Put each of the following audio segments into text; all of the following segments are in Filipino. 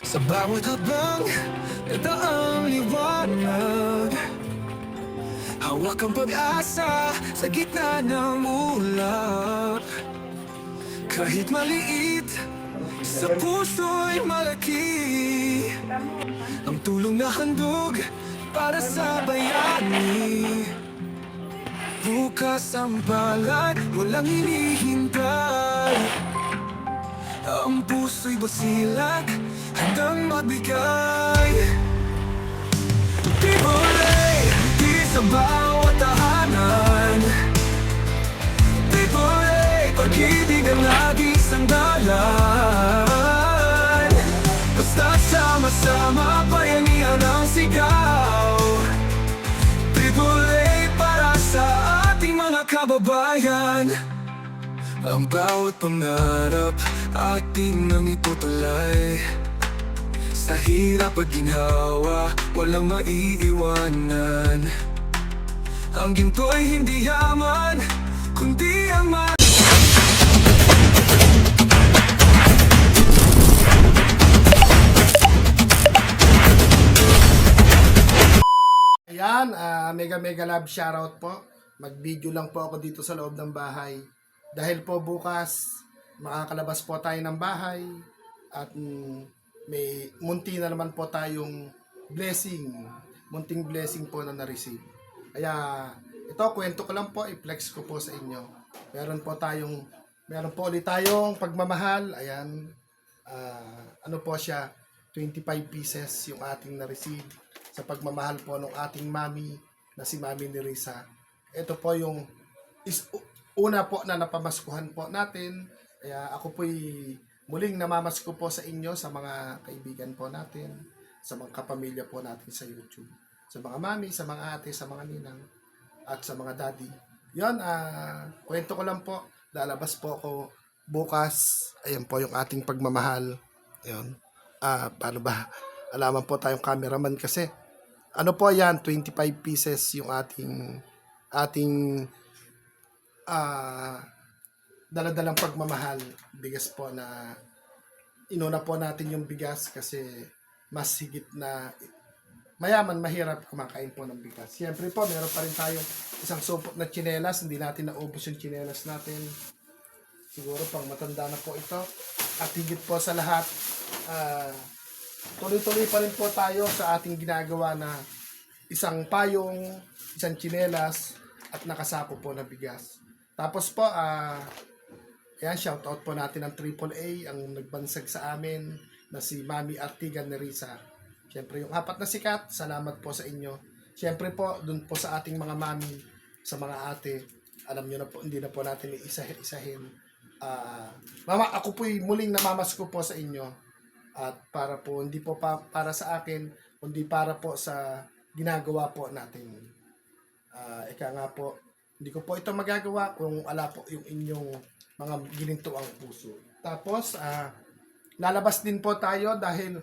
Sa bawat habang Ito ang liwanag. Hawak ang pag-asa Sa gitna ng ulap. Kahit maliit Sa puso'y malaki. Ang tulong na handog Para sa bayani. Bukas ang palad Walang hinihintay. Ang puso'y basilag hanggang magbigay. Tibulay, di sa bawat tahanan. Tibulay, pag-ibig ang laging sandalan. Basta sama-sama, bayanihan ang sigaw. Tibulay para sa ating mga kababayan. Ang bawat pangarap ating nang iputulay Sa hirap at ginhawa, walang maiiwanan Ang ginto'y hindi yaman, kundi ang ma- Ayan, ah, mega mega love shoutout po. Mag-video lang po ako dito sa loob ng bahay. Dahil po bukas, makakalabas po tayo ng bahay at mm, may munti na naman po tayong blessing. Munting blessing po na na-receive. Kaya ito, kwento ko lang po, i-flex ko po sa inyo. Meron po tayong, meron po ulit tayong pagmamahal. Ayan, ah, ano po siya, 25 pieces yung ating na-receive sa pagmamahal po ng ating mami na si Mami ni Risa. Ito po yung is, una po na napamaskuhan po natin. Kaya ako po'y muling namamasko po sa inyo, sa mga kaibigan po natin, sa mga kapamilya po natin sa YouTube. Sa mga mami, sa mga ate, sa mga ninang, at sa mga daddy. Yon, ah, kwento ko lang po. Lalabas po ako bukas. Ayan po yung ating pagmamahal. Ayun. Ah, paano ba? Alaman po tayong cameraman kasi. Ano po yan, 25 pieces yung ating ating ah daladalang pagmamahal. Bigas po na inuna po natin yung bigas kasi mas higit na mayaman, mahirap kumakain po ng bigas. Siyempre po, meron pa rin tayong isang supot na tsinelas. Hindi natin naubos yung tsinelas natin. Siguro pang matanda na po ito. At higit po sa lahat, ah, tuloy-tuloy pa rin po tayo sa ating ginagawa na isang payong, isang tsinelas, at nakasako po na bigas. Tapos po, ah, Ayan, shoutout po natin ang AAA, ang nagbansag sa amin na si Mami Artigan Nerisa. Siyempre, yung apat na sikat, salamat po sa inyo. Siyempre po, dun po sa ating mga mami, sa mga ate, alam nyo na po, hindi na po natin isahin-isahin. Ah, mama, ako po'y muling namamasko po sa inyo. At para po, hindi po pa, para sa akin, kundi para po sa ginagawa po natin. Ah, ika nga po, hindi ko po ito magagawa kung ala po yung inyong mga gininto ang puso. Tapos, ah, lalabas din po tayo dahil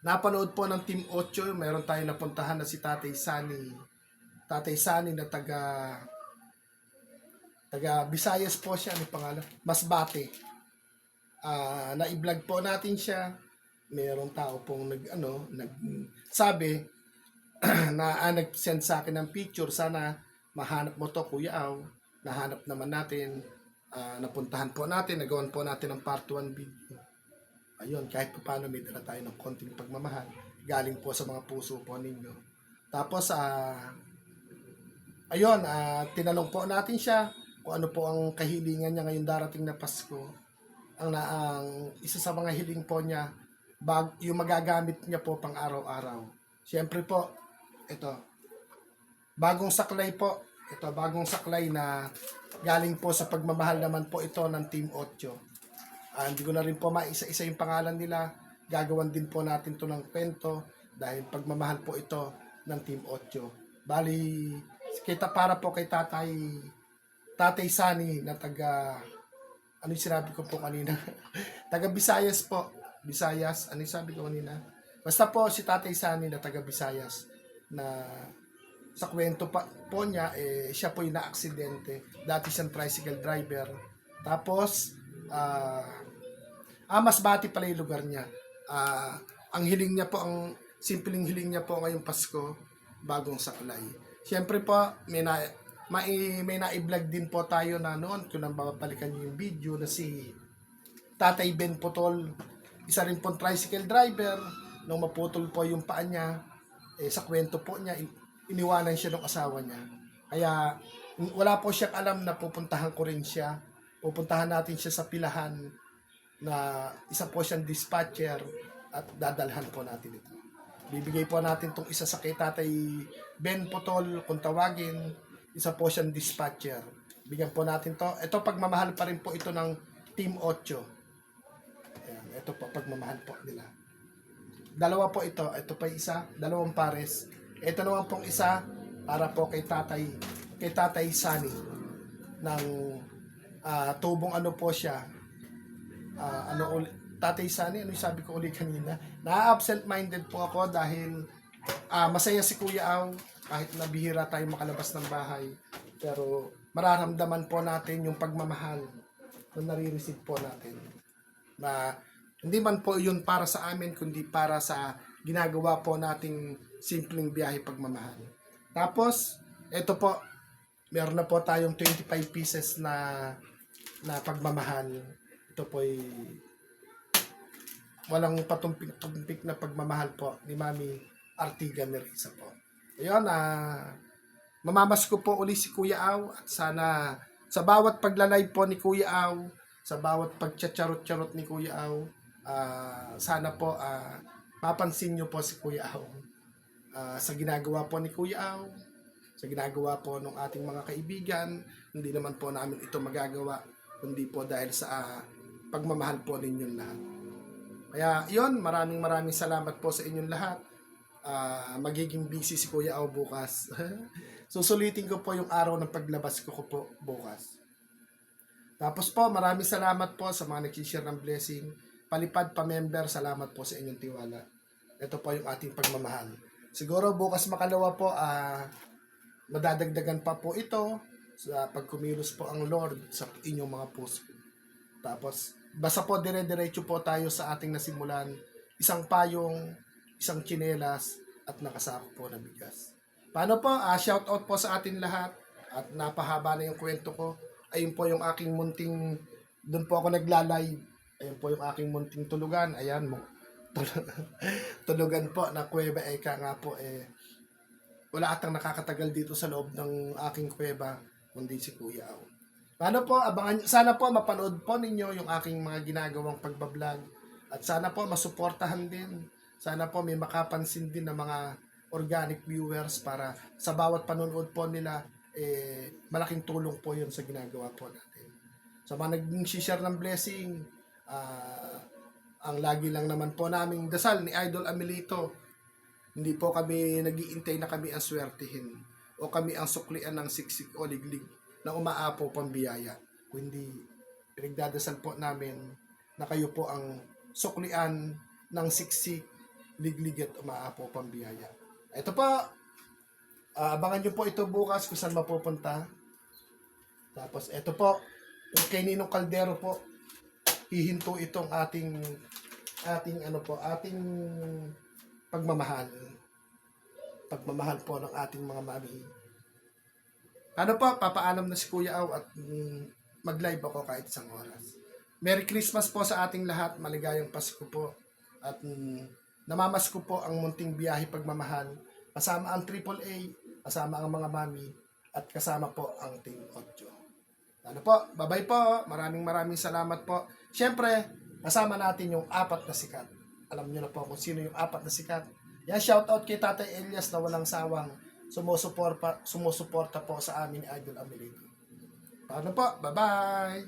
napanood po ng Team 8, meron tayong napuntahan na si Tatay Sani. Tatay Sani na taga taga Visayas po siya, ano pangalan? Masbate. Ah, na-vlog po natin siya. Merong tao pong nag ano, nag sabi na ah, nag-send sa akin ng picture sana mahanap mo to Kuya Aw. Nahanap naman natin Ah, napuntahan po natin, nagawan po natin ng part 1 video. Ayun, kahit pa paano may dala tayo ng konting pagmamahal. Galing po sa mga puso po ninyo. Tapos, ah, ayun, ah, tinanong po natin siya kung ano po ang kahilingan niya ngayong darating na Pasko. Ang, na, ang isa sa mga hiling po niya, bag, yung magagamit niya po pang araw-araw. Siyempre po, ito, bagong saklay po, ito, bagong saklay na galing po sa pagmamahal naman po ito ng Team 8. Ah, hindi ko na rin po maisa-isa yung pangalan nila. Gagawan din po natin to ng kwento dahil pagmamahal po ito ng Team 8. Bali, kita para po kay tatay, tatay Sani na taga, ano yung sinabi ko po kanina? taga Visayas po. Visayas, ano sabi ko kanina? Basta po si tatay Sani na taga Visayas na sa kwento pa, po niya, eh, siya po yung na-aksidente. Dati siyang tricycle driver. Tapos, ah, ah, Masbati pala yung lugar niya. Ah, ang hiling niya po, ang simpleng hiling niya po ngayong Pasko, bagong saklay. Siyempre po, may na, may, may na-vlog din po tayo na noon, kung nang babalikan niyo yung video na si Tatay Ben Putol, isa rin pong tricycle driver, nung maputol po yung paa niya, eh, sa kwento po niya, iniwanan siya ng asawa niya. Kaya wala po siyang alam na pupuntahan ko rin siya. Pupuntahan natin siya sa pilahan na isa po siyang dispatcher at dadalhan po natin ito. Bibigay po natin tong isa sa kay Tatay Ben Potol kung tawagin. Isa po siyang dispatcher. Bigyan po natin to. Ito pagmamahal pa rin po ito ng Team 8. Ayan, ito po pagmamahal po nila. Dalawa po ito. Ito pa isa. Dalawang pares. Ito naman pong isa para po kay Tatay kay Tatay Sunny ng ah, tubong ano po siya Ah, ano uli, Tatay Sunny, ano sabi ko uli kanina? Na-absent-minded po ako dahil ah, masaya si Kuya Aw kahit na bihira tayo makalabas ng bahay. Pero mararamdaman po natin yung pagmamahal na nare-receive po natin. Na hindi man po yun para sa amin, kundi para sa ginagawa po nating simpleng biyahe pagmamahal. Tapos, ito po, meron na po tayong 25 pieces na na pagmamahal. Ito po ay walang patumpik-tumpik na pagmamahal po ni Mami Artiga Nerisa po. Ayun, ah, mamamas ko po uli si Kuya Aw at sana sa bawat pagla-live po ni Kuya Aw, sa bawat pagchatcharot-charot ni Kuya Aw, ah, sana po ah, mapansin niyo po si Kuya Aw ah, sa ginagawa po ni Kuya Aw, sa ginagawa po ng ating mga kaibigan, hindi naman po namin ito magagawa kundi po dahil sa ah, pagmamahal po ninyong lahat. Kaya yon maraming maraming salamat po sa inyong lahat. Ah, magiging busy si Kuya Aw bukas. Susulitin ko po yung araw ng paglabas ko, ko po bukas. Tapos po, maraming salamat po sa mga nag-share ng blessing. Palipad pa member, salamat po sa inyong tiwala. Ito po yung ating pagmamahal. Siguro bukas makalawa po, ah, madadagdagan pa po ito sa pagkumilos po ang Lord sa inyong mga puso. Tapos, basta po dire-diretso po tayo sa ating nasimulan. Isang payong, isang tsinelas, at nakasako po na bigas. Paano po? Ah, shout out po sa atin lahat. At napahaba na yung kwento ko. Ayun po yung aking munting, doon po ako nagla-live. Ayun po yung aking munting tulugan. Ayan mo. Tulugan po na kuweba eka nga po eh wala atang nakakatagal dito sa loob ng aking kuweba kundi si Kuya Aw. Paano po, abangan, sana po mapanood po ninyo yung aking mga ginagawang pagbablog at sana po masuportahan din. Sana po may makapansin din ng mga organic viewers para sa bawat panonood po nila eh, malaking tulong po yun sa ginagawa po natin. Sa mga naging share ng blessing, ah, ang lagi lang naman po naming dasal ni Idol Amelito, hindi po kami nagiintay na kami ang swertihin o kami ang suklian ng siksik o liglig na umaapo pambiyaya. Kundi pinagdadasal po namin na kayo po ang suklian ng siksik, liglig at umaapo pambiyaya. Ito po, ah, abangan nyo po ito bukas kung saan mapupunta. Tapos ito po, yung kay Ninong Caldero po, hihinto itong ating ating ano po, ating pagmamahal. Pagmamahal po ng ating mga mami. Ano po, papaalam na si Kuya Aw at mm, mag-live ako kahit isang oras. Merry Christmas po sa ating lahat. Maligayang Pasko po. At mm, namamas ko po ang munting biyahe pagmamahal. Kasama ang AAA, kasama ang mga mami, at kasama po ang Team 8. Ano po, bye-bye po. Maraming maraming salamat po. Siyempre, kasama natin yung apat na sikat. Alam niyo na po kung sino yung apat na sikat. Yan, shout out kay Tatay Elias na walang sawang sumusuporta, sumusuporta po sa amin ni Idol Amelito. Paano po? Bye-bye!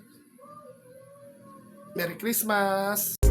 Merry Christmas!